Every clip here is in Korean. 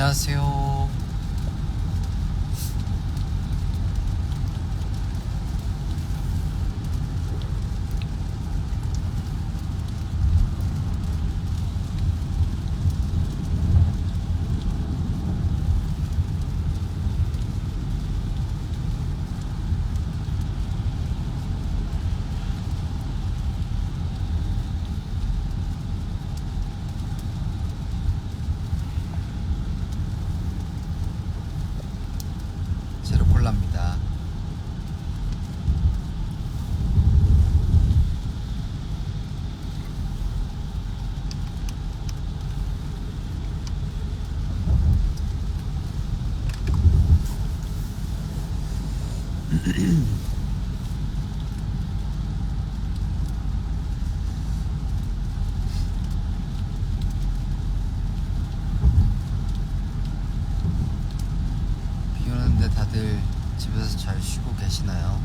안녕하세요. 제로 콜라입니다. 비 오는데 다들 집에서 잘 쉬고 계시나요?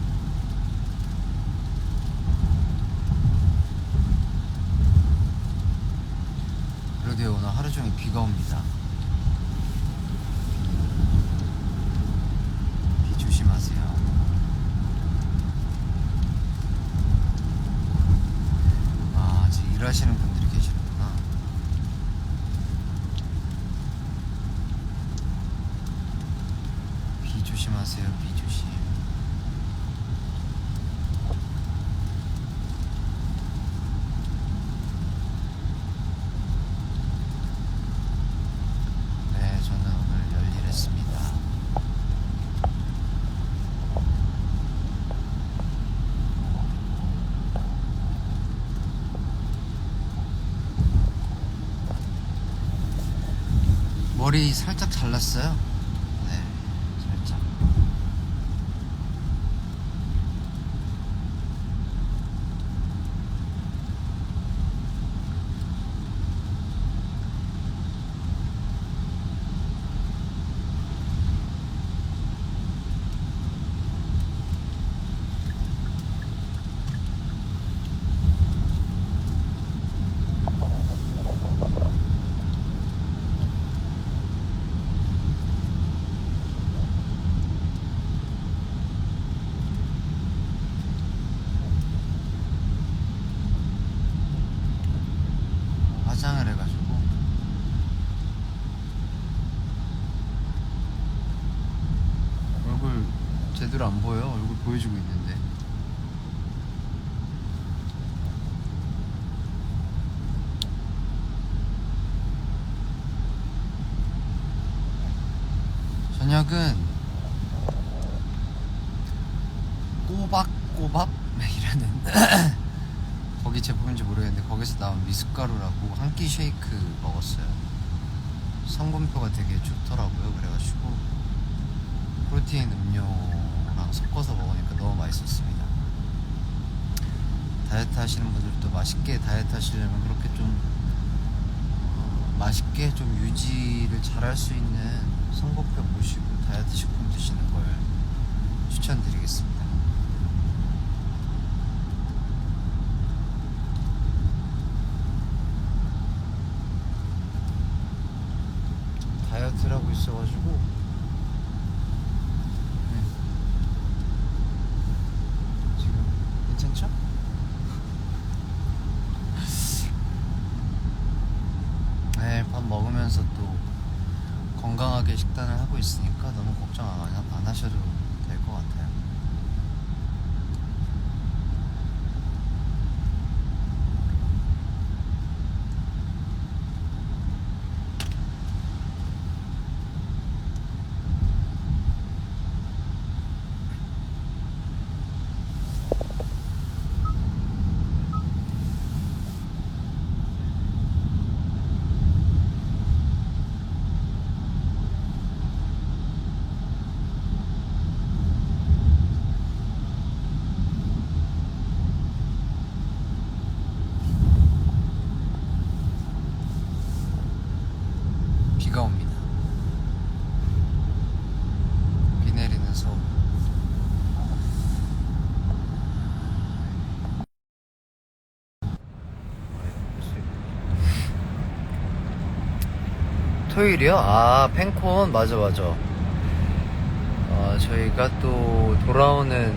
그러게요 오늘 하루 종일 비가 옵니다 비 조심하세요 아 아직 일하시는 분들이 계시는구나 비 조심하세요 비 조심 네 저는 오늘 열일했습니다 머리 살짝 잘랐어요 네 살짝 화장을 해가지고. 얼굴 제대로 안 보여 얼굴 보여주고 있는데. 저녁은 꼬박꼬밥이라는 거기 제품인지 거기서 나온 미숫가루라고 한 끼 쉐이크 먹었어요. 성분표가 되게 좋더라고요. 그래가지고 프로테인 음료랑 섞어서 먹으니까 너무 맛있었습니다. 다이어트 하시는 분들도 맛있게 다이어트 하시려면 그렇게 좀 어, 맛있게 좀 유지를 잘 할 수 있는 성분표 보시고 토요일이요? 아, 팬콘. 맞아, 맞아. 어, 저희가 또 돌아오는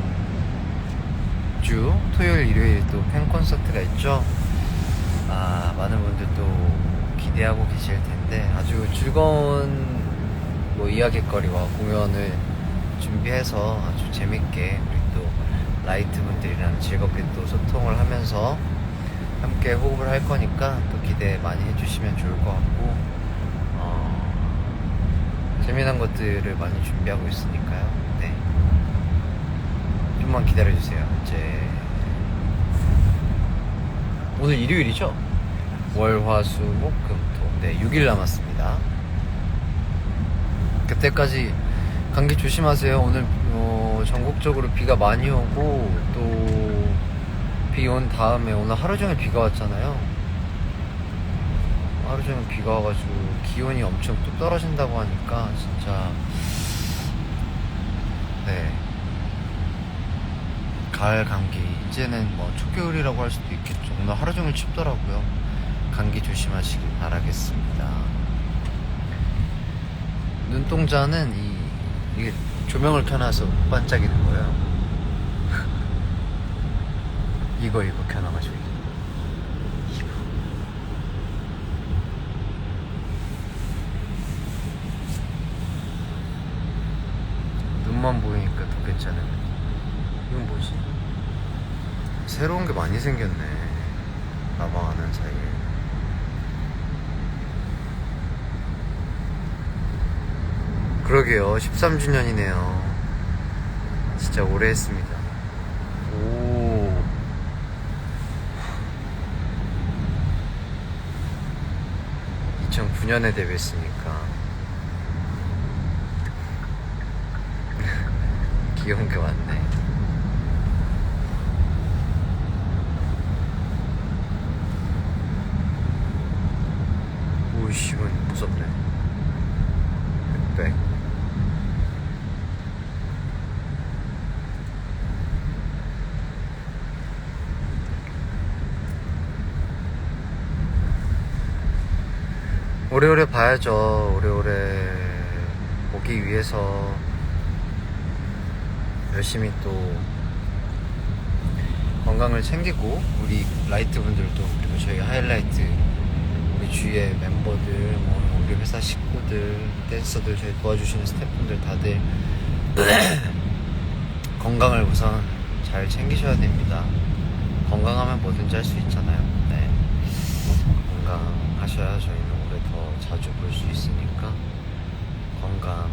주, 토요일, 일요일 또 팬 콘서트가 있죠? 아, 많은 분들 또 기대하고 계실 텐데, 아주 즐거운 뭐 이야기거리와 공연을 준비해서 아주 재밌게 우리 또 라이트 분들이랑 즐겁게 또 소통을 하면서 함께 호흡을 할 거니까 또 기대 많이 해주시면 좋을 것 같고 어, 재미난 것들을 많이 준비하고 있으니까요. 네. 좀만 기다려주세요. 이제 오늘 일요일이죠? 월, 화, 수, 목, 금, 토. 네, 6일 남았습니다. 그때까지 감기 조심하세요. 오늘 어, 전국적으로 비가 많이 오고 또 비 온 다음에 오늘 하루 종일 비가 왔잖아요. 하루 종일 비가 와가지고 기온이 엄청 또 떨어진다고 하니까 진짜 네 가을 감기 이제는 뭐 초겨울이라고 할 수도 있겠죠. 오늘 하루 종일 춥더라고요. 감기 조심하시길 바라겠습니다. 눈동자는 이 이게 조명을 켜놔서 반짝이는 거예요. 이거 이거 켜놔가지고 이거. 눈만 보이니까 더 괜찮은. 이건 뭐지? 새로운 게 많이 생겼네. 나방 아는 사이에. 그러게요. 13주년이네요. 진짜 오래 했습니다. 오. (2009년에) 데뷔했으니까 귀여운 게 많네 오이씨 무섭네. 백. 오래오래 봐야죠. 오래오래 보기 위해서 열심히 또 건강을 챙기고 우리 라이트 분들도 그리고 저희 하이라이트 우리 주위의 멤버들 뭐 우리 회사 식구들 댄서들 저희 도와주시는 스태프분들 다들 건강을 우선 잘 챙기셔야 됩니다. 건강하면 뭐든지 할 수 있잖아요. 네. 건강하셔야 저희는 올해 더 자주 볼 수 있으니까 건강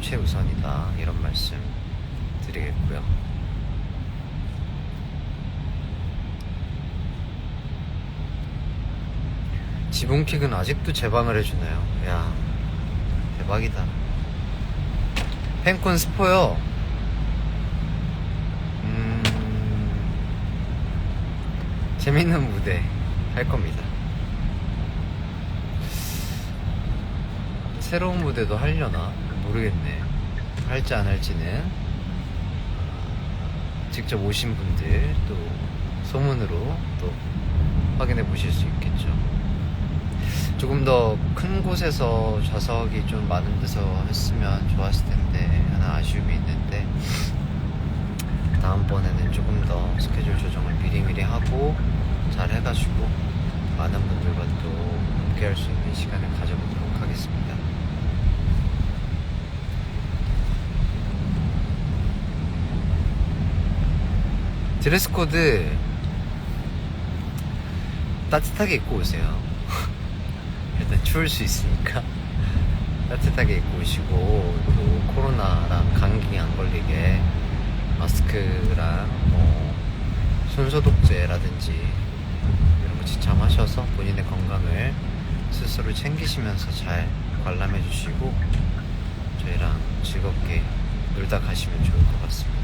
최우선이다 이런 말씀 드리겠고요. 지붕킥은 아직도 제방을 해주나요? 야 대박이다. 팬콘 스포요. 음, 재밌는 무대 할 겁니다. 새로운 무대도 하려나 모르겠네. 할지 안 할지는 직접 오신 분들 또 소문으로 또 확인해 보실 수 있겠죠. 조금 더 큰 곳에서 좌석이 좀 많은 데서 했으면 좋았을 텐데 하나 아쉬움이 있는데 다음번에는 조금 더 스케줄 조정을 미리미리 하고 잘 해가지고 많은 분들과 또 함께 할 수 있는 시간을 가져보도록 하겠습니다. 드레스 코드 따뜻하게 입고 오세요. 일단 추울 수 있으니까 따뜻하게 입고 오시고 또 코로나랑 감기 안 걸리게 마스크랑 뭐 손소독제라든지 이런 거 지참하셔서 본인의 건강을 스스로 챙기시면서 잘 관람해 주시고 저희랑 즐겁게 놀다 가시면 좋을 것 같습니다.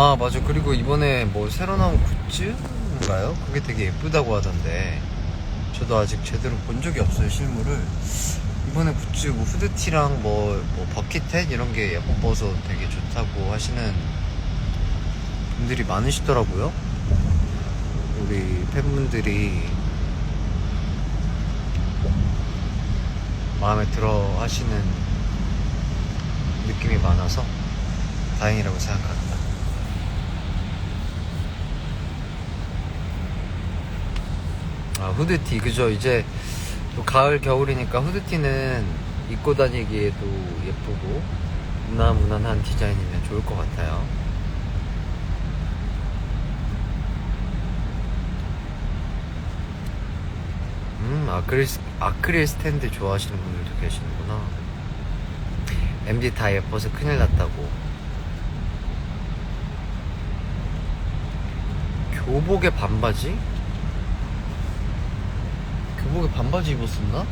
아 맞아 그리고 이번에 뭐 새로 나온 굿즈인가요? 그게 되게 예쁘다고 하던데 저도 아직 제대로 본 적이 없어요 실물을 이번에 굿즈 뭐 후드티랑 뭐, 뭐 버킷햇 이런 게 예뻐서 되게 좋다고 하시는 분들이 많으시더라고요 우리 팬분들이 마음에 들어 하시는 느낌이 많아서 다행이라고 생각합니다. 아, 후드티, 그죠. 이제 또 가을, 겨울이니까 후드티는 입고 다니기에도 예쁘고 무난무난한 디자인이면 좋을 것 같아요. 음, 아크릴, 스- 아크릴 스탠드 좋아하시는 분들도 계시는구나. MD 다 예뻐서 큰일 났다고. 교복에 반바지? 교복에 반바지 입었었나?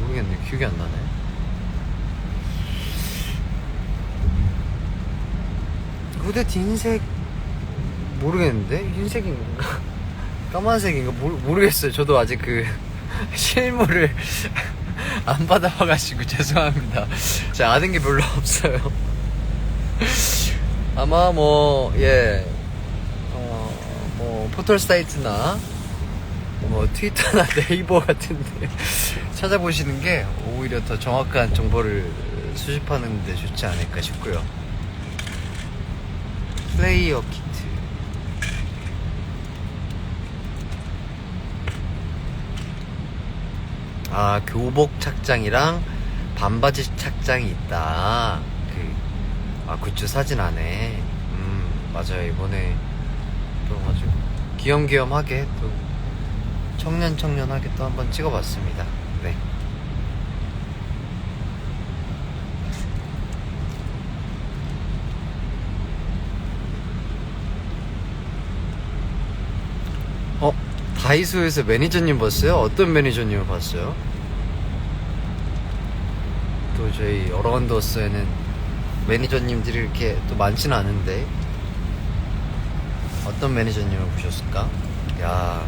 모르겠네. 기억이 안 나네. 후드티 흰색 모르겠는데 흰색인가 까만색인가 모르, 모르겠어요. 저도 아직 그 실물을 안 받아봐가지고 죄송합니다. 제가 아는 게 별로 없어요. 아마 뭐, 예, 어, 뭐, 포털 사이트나, 뭐, 트위터나 네이버 같은데 찾아보시는 게 오히려 더 정확한 정보를 수집하는 데 좋지 않을까 싶고요. 플레이어 키트. 아 교복 착장이랑 반바지 착장이 있다. 그, 아 굿즈 사진 안에. 음 맞아요 이번에 또 아주 귀염귀염하게 또 청년 청년 하게 또 한번 찍어봤습니다. 네. 어 다이소에서 매니저님 봤어요? 어떤 매니저님을 봤어요? 또 저희 어라운더스에는 매니저님들이 이렇게 또 많지는 않은데 어떤 매니저님을 보셨을까? 야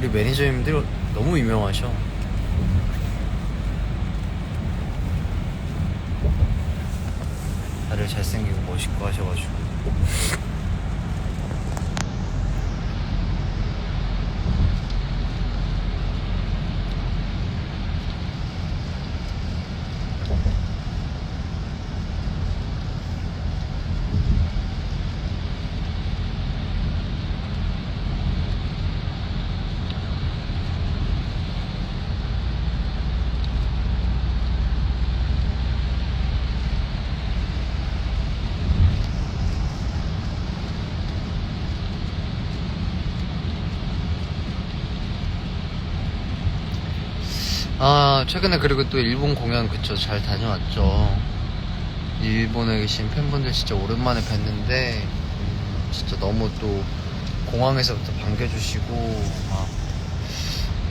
우리 매니저님들 너무 유명하셔. 다들 잘생기고 멋있고 하셔가지고 아, 최근에 그리고 또 일본 공연 그쵸 잘 다녀왔죠. 일본에 계신 팬분들 진짜 오랜만에 뵀는데 음, 진짜 너무 또 공항에서부터 반겨주시고 막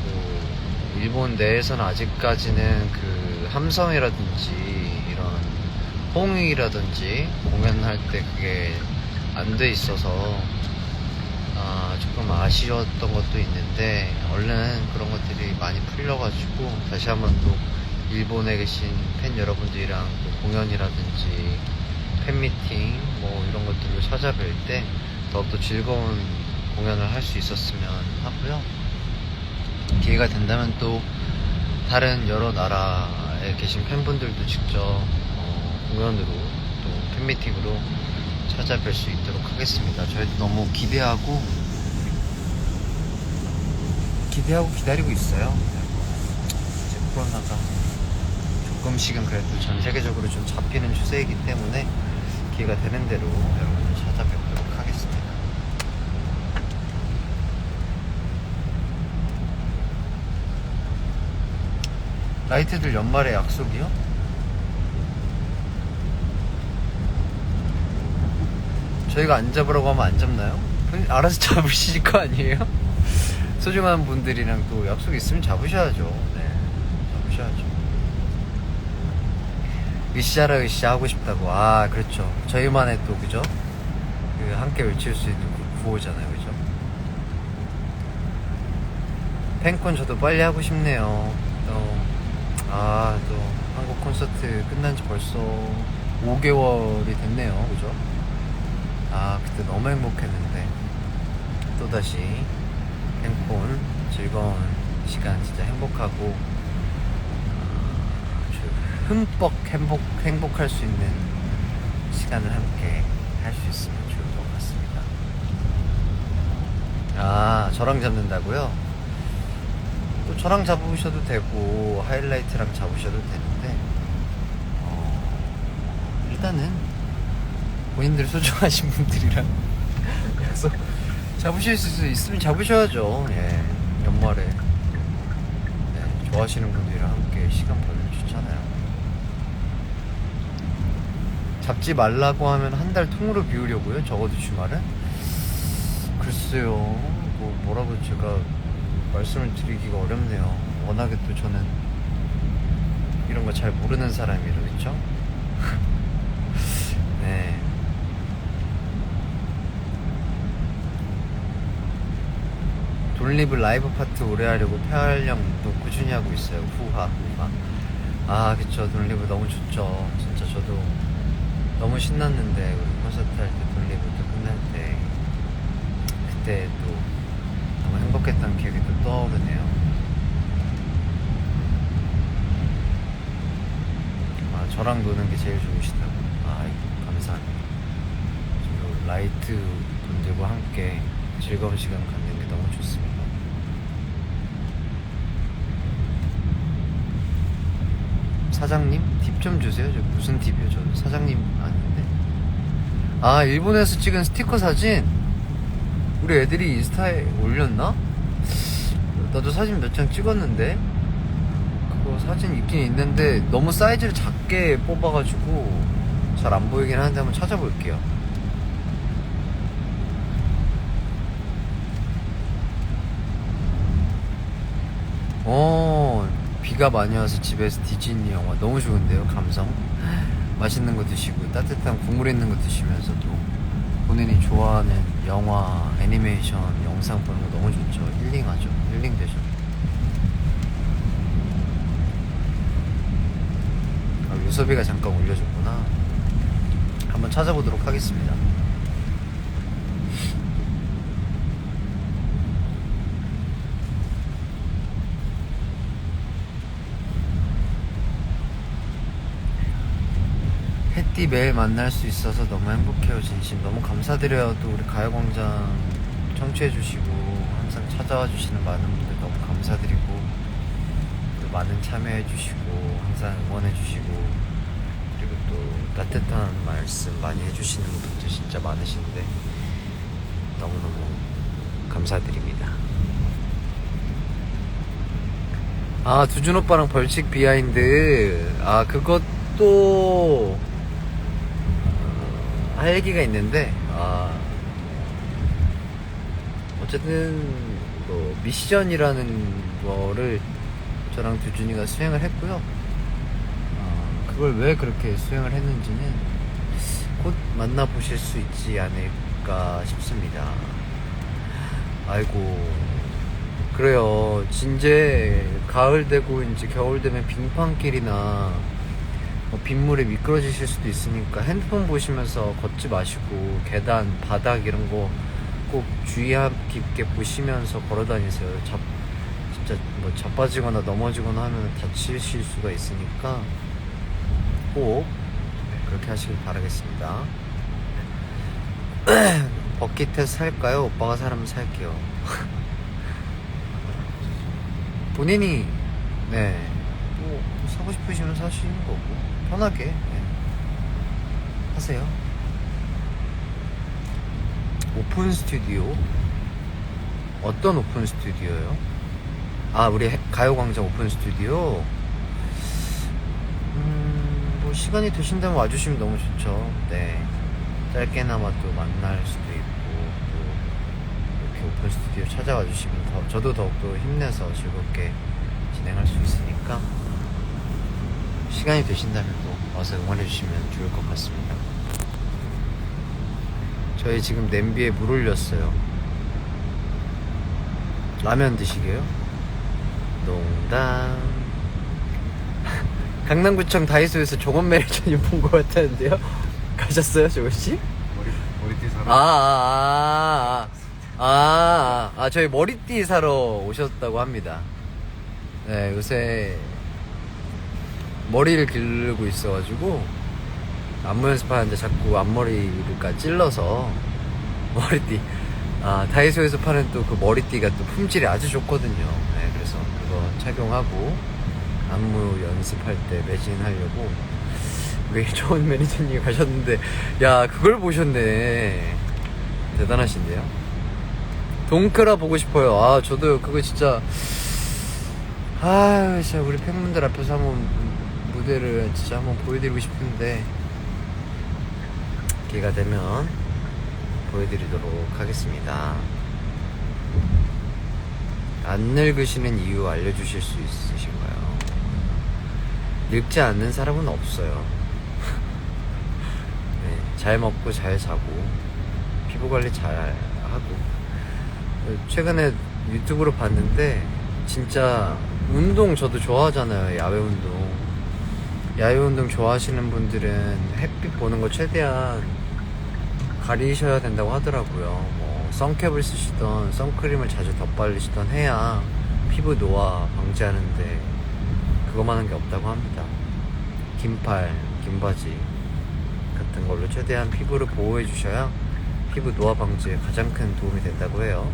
그, 일본 내에서는 아직까지는 그 함성이라든지 이런 호응이라든지 공연할 때 그게 안 돼 있어서 아, 조금 아쉬웠던 것도 있는데 얼른 그런 것들이 많이 풀려가지고 다시 한번 또 일본에 계신 팬 여러분들이랑 또 공연이라든지 팬미팅 뭐 이런 것들을 찾아뵐 때 더욱더 즐거운 공연을 할 수 있었으면 하고요. 기회가 된다면 또 다른 여러 나라에 계신 팬분들도 직접 어, 공연으로 또 팬미팅으로 찾아뵐 수 있도록 하겠습니다. 저희도 너무 기대하고 기대하고 기다리고 있어요. 이제 코로나가 조금씩은 그래도 전 세계적으로 좀 잡히는 추세이기 때문에 기회가 되는 대로 여러분을 찾아뵙도록 하겠습니다. 라이트들 연말에 약속이요? 저희가 안 잡으라고 하면 안 잡나요? 그냥 알아서 잡으실 거 아니에요? 소중한 분들이랑 또 약속 있으면 잡으셔야죠. 네, 잡으셔야죠. 으쌰라 으쌰 하고 싶다고. 아, 그렇죠. 저희만의 또, 그죠? 그 함께 외칠 수 있는 그 구호잖아요, 그죠? 팬콘 저도 빨리 하고 싶네요. 또, 아, 또, 한국 콘서트 끝난 지 벌써 5개월이 됐네요, 그죠? 아, 그때 너무 행복했는데. 또다시 팬콘 즐거운 시간 진짜 행복하고, 아, 흠뻑 행복, 행복할 수 있는 시간을 함께 할 수 있으면 좋을 것 같습니다. 아, 저랑 잡는다고요? 또 저랑 잡으셔도 되고 하이라이트랑 잡으셔도 되는데 어, 일단은 본인들 소중하신 분들이랑 약속 잡으실 수 있으면 잡으셔야죠. 예, 연말에 네, 좋아하시는 분들이랑 함께 시간 보내면 좋잖아요. 잡지 말라고 하면 한 달 통으로 비우려고요. 적어도 주말은 글쎄요. 뭐 뭐라고 제가 말씀을 드리기가 어렵네요. 워낙에 또 저는 이런 거 잘 모르는 사람이라 그렇죠? 네. 돌리브 라이브 파트 오래 하려고 폐활량 운동 꾸준히 하고 있어요. 후하 후하. 아 그쵸 돌리브 너무 좋죠. 진짜 저도 너무 신났는데 우리 콘서트 할 때 돌리브 또 끝날 때 그때 또 너무 행복했던 기억이 또 떠오르네요. 아, 저랑 노는 게 제일 좋으시다고. 아, 감사합니다. 라이트 분들과 함께 즐거운 시간 갖는 게 너무 좋습니다. 사장님? 팁 좀 주세요. 저 무슨 팁이요? 저 사장님 아닌데. 아, 일본에서 찍은 스티커 사진? 우리 애들이 인스타에 올렸나? 나도 사진 몇 장 찍었는데 그거 사진 있긴 있는데 너무 사이즈를 작게 뽑아가지고 잘 안 보이긴 하는데 한번 찾아볼게요 어 비가 많이 와서 집에서 디즈니 영화 너무 좋은데요 감성 맛있는 거 드시고 따뜻한 국물 있는 거 드시면서도 본인이 좋아하는 영화, 애니메이션, 영상 보는 거 너무 좋죠. 힐링하죠. 힐링되죠. 아, 유섭이가 잠깐 올려줬구나. 한번 찾아보도록 하겠습니다. 햇 띠 매일 만날 수 있어서 너무 행복해요 진심. 너무 감사드려요. 또 우리 가요광장 청취해주시고 항상 찾아와 주시는 많은 분들 너무 감사드리고 또 많은 참여해주시고 항상 응원해주시고 그리고 또 따뜻한 말씀 많이 해주시는 분들 진짜 많으신데 너무너무 감사드립니다. 아 두준 오빠랑 벌칙 비하인드. 아 그것도 할 얘기가 있는데 아 어쨌든 뭐 미션이라는 거를 저랑 두준이가 수행을 했고요. 아, 그걸 왜 그렇게 수행을 했는지는 곧 만나보실 수 있지 않을까 싶습니다. 아이고 그래요. 진제 가을 되고 이제 겨울 되면 빙판길이나 뭐 빗물에 미끄러지실 수도 있으니까 핸드폰 보시면서 걷지 마시고 계단, 바닥 이런 거 꼭 주의 깊게 보시면서 걸어 다니세요. 잡, 진짜 뭐 자빠지거나 넘어지거나 하면 다치실 수가 있으니까 꼭 그렇게 하시길 바라겠습니다. 버킷햇 살까요? 오빠가 사면 살게요. 본인이 네. 뭐 사고 싶으시면 사시는 거고 편하게 네. 하세요. 오픈 스튜디오 어떤 오픈 스튜디오요? 아 우리 해- 가요광장 오픈 스튜디오. 음, 뭐 시간이 되신다면 와주시면 너무 좋죠. 네. 짧게나마 또 만날 수도 있고 또 이렇게 오픈 스튜디오 찾아와 주시면 더, 저도 더욱더 힘내서 즐겁게 진행할 수 있으니까 시간이 되신다면 또 와서 응원해 주시면 좋을 것 같습니다. 저희 지금 냄비에 물 올렸어요. 라면 드시게요? 농담. 강남구청 다이소에서 종원 매니저님 본 것 같았는데요? 가셨어요, 조건 씨? 머리 머리띠 사람. 아, 아, 아, 아, 아, 아, 저희 머리띠 사러 오셨다고 합니다. 네, 요새 머리를 기르고 있어가지고 안무 연습하는데 자꾸 앞머리가 찔러서 머리띠. 아, 다이소에서 파는 또 그 머리띠가 또 품질이 아주 좋거든요. 네, 그래서 그거 착용하고 안무 연습할 때 매진하려고 우리 좋은 매니저님이 가셨는데 야 그걸 보셨네 대단하신데요 동크라 보고 싶어요 아 저도 그거 진짜 아 진짜 우리 팬분들 앞에서 한번 무대를 진짜 한번 보여드리고 싶은데 기회가 되면 보여드리도록 하겠습니다 안 늙으시는 이유 알려주실 수 있으신가요? 늙지 않는 사람은 없어요. 네, 잘 먹고 잘 자고 피부 관리 잘 하고 최근에 유튜브로 봤는데 진짜 운동 저도 좋아하잖아요 야외 운동 야외 운동 좋아하시는 분들은 햇빛 보는 거 최대한 가리셔야 된다고 하더라고요 뭐 선캡을 쓰시던 선크림을 자주 덧바르시던 해야 피부 노화 방지하는데 그것만 한 게 없다고 합니다. 긴팔, 긴 바지 같은 걸로 최대한 피부를 보호해 주셔야 피부 노화 방지에 가장 큰 도움이 된다고 해요.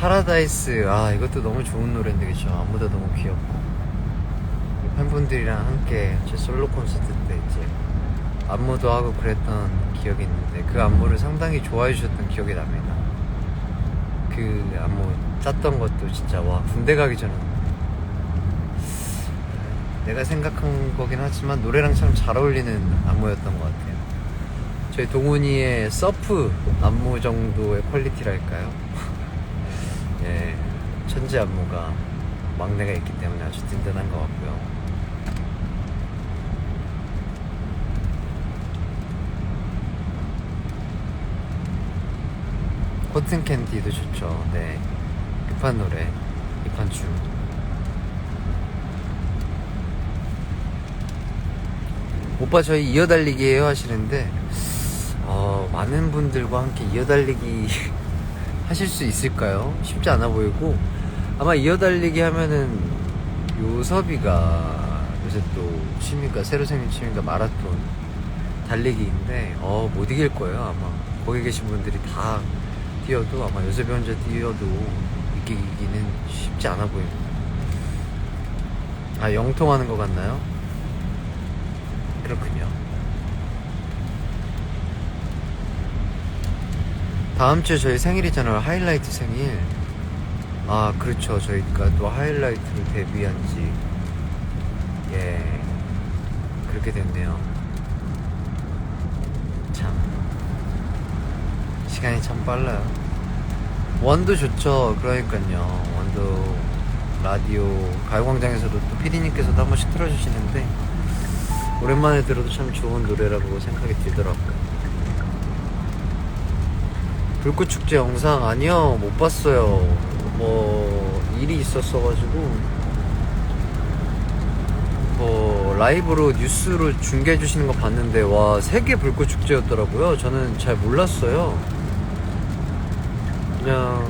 파라다이스 아 이것도 너무 좋은 노래인데 그쵸 안무도 너무 귀엽고 팬분들이랑 함께 제 솔로 콘서트 때 이제 안무도 하고 그랬던 기억이 있는데 그 안무를 상당히 좋아해 주셨던 기억이 납니다. 그 안무 짰던 것도 진짜 와 군대 가기 전에 내가 생각한 거긴 하지만 노래랑 참 잘 어울리는 안무였던 것 같아요. 저희 동훈이의 서프 안무 정도의 퀄리티랄까요? 예, 천재 안무가 막내가 있기 때문에 아주 든든한 것 같고요. 코튼 캔디도 좋죠. 네. 급한 노래, 급한 춤. 오빠 저희 이어달리기예요 하시는데 어, 많은 분들과 함께 이어달리기 하실 수 있을까요? 쉽지 않아 보이고 아마 이어달리기 하면은 요섭이가 요새 또 취미가 새로 생긴 취미가 마라톤 달리기인데 어 못 이길 거예요 아마 거기 계신 분들이 다 뛰어도 아마 요셉이 혼자 뛰어도 이기기는 쉽지 않아 보입니다 아 영통하는 것 같나요? 그렇군요 다음 주에 저희 생일이잖아요. 하이라이트 생일. 아 그렇죠. 저희가 또 하이라이트로 데뷔한 지 예 그렇게 됐네요. 참. 시간이 참 빨라요. 원도 좋죠. 그러니까요. 원도 라디오 가요광장에서도 또 피디님께서도 한 번씩 틀어주시는데 오랜만에 들어도 참 좋은 노래라고 생각이 들더라고요 불꽃축제 영상 아니요 못 봤어요. 뭐 일이 있었어가지고. 뭐 라이브로 뉴스로 중계해 주시는 거 봤는데 와 세계 불꽃축제였더라고요. 저는 잘 몰랐어요. 그냥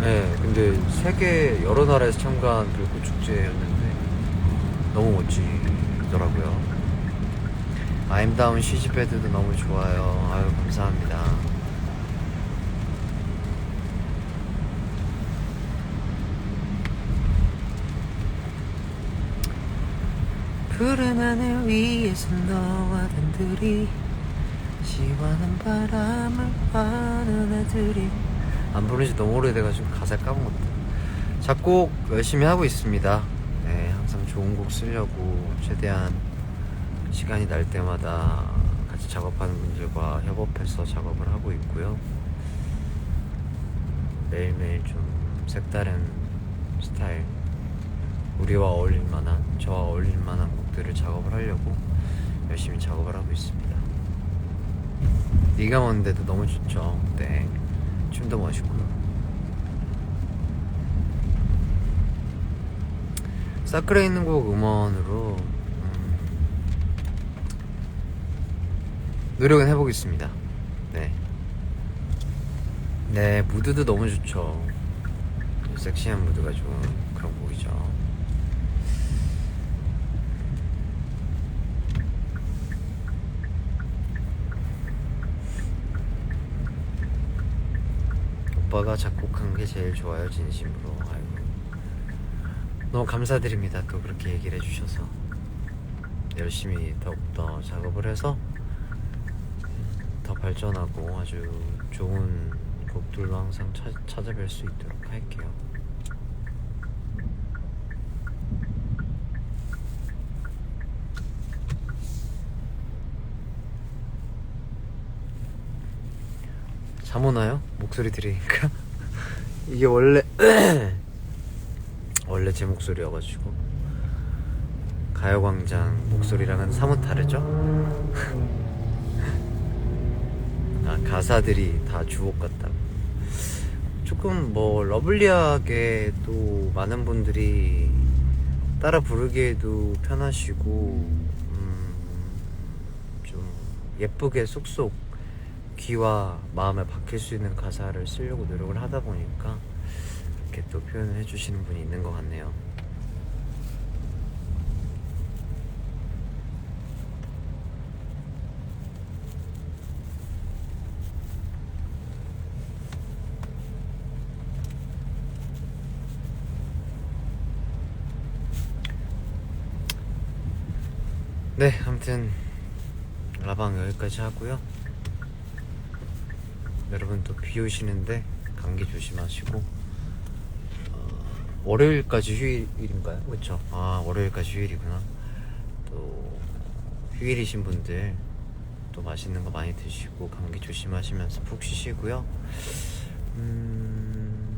네 근데 세계 여러 나라에서 참가한 불꽃축제였는데 너무 멋지더라고요. 아임다운 시즈베드도 너무 좋아요. 아유 감사합니다 푸른 하늘 위에서 너와 단둘이 시원한 바람을 하는 애들이. 안 부른 지. 너무 오래돼가지고 가사 까먹었다. 작곡 열심히 하고 있습니다. 네 항상 좋은 곡 쓰려고 최대한 시간이 날 때마다 같이 작업하는 분들과 협업해서 작업을 하고 있고요. 매일매일 좀 색다른 스타일 우리와 어울릴 만한 저와 어울릴 만한 곡들을 작업을 하려고 열심히 작업을 하고 있습니다. 네가 먼데도 너무 좋죠. 네, 춤도 멋있고요. 사클에 있는 곡 음원으로 음, 노력은 해보겠습니다. 네. 네, 무드도 너무 좋죠. 섹시한 무드가 좋은 그런 곡이죠. 오빠가 작곡한 게 제일 좋아요, 진심으로. 아이고. 너무 감사드립니다. 또 그렇게 얘기를 해주셔서. 열심히 더욱더 작업을 해서 더 발전하고 아주 좋은 곡들로 항상 찾, 찾아뵐 수 있도록 할게요. 잠 오나요? 목소리 들으니까 이게 원래 원래 제 목소리여가지고 가요광장 목소리랑은 사뭇 다르죠? 아, 가사들이 다 주옥 같다고. 조금 뭐 러블리하게 또 많은 분들이 따라 부르기에도 편하시고 음, 좀 예쁘게 쏙쏙 귀와 마음에 박힐 수 있는 가사를 쓰려고 노력을 하다 보니까 이렇게 또 표현을 해주시는 분이 있는 것 같네요. 네, 아무튼 라방 여기까지 하고요. 여러분 또 비 오시는데 감기 조심하시고 어, 월요일까지 휴일인가요? 그렇죠. 아 월요일까지 휴일이구나. 또 휴일이신 분들 또 맛있는 거 많이 드시고 감기 조심하시면서 푹 쉬시고요. 음,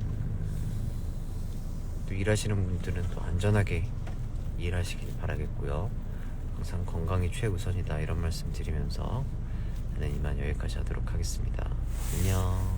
또 일하시는 분들은 또 안전하게 일하시길 바라겠고요. 항상 건강이 최우선이다 이런 말씀 드리면서 저는 이만 여기까지 하도록 하겠습니다. 안녕.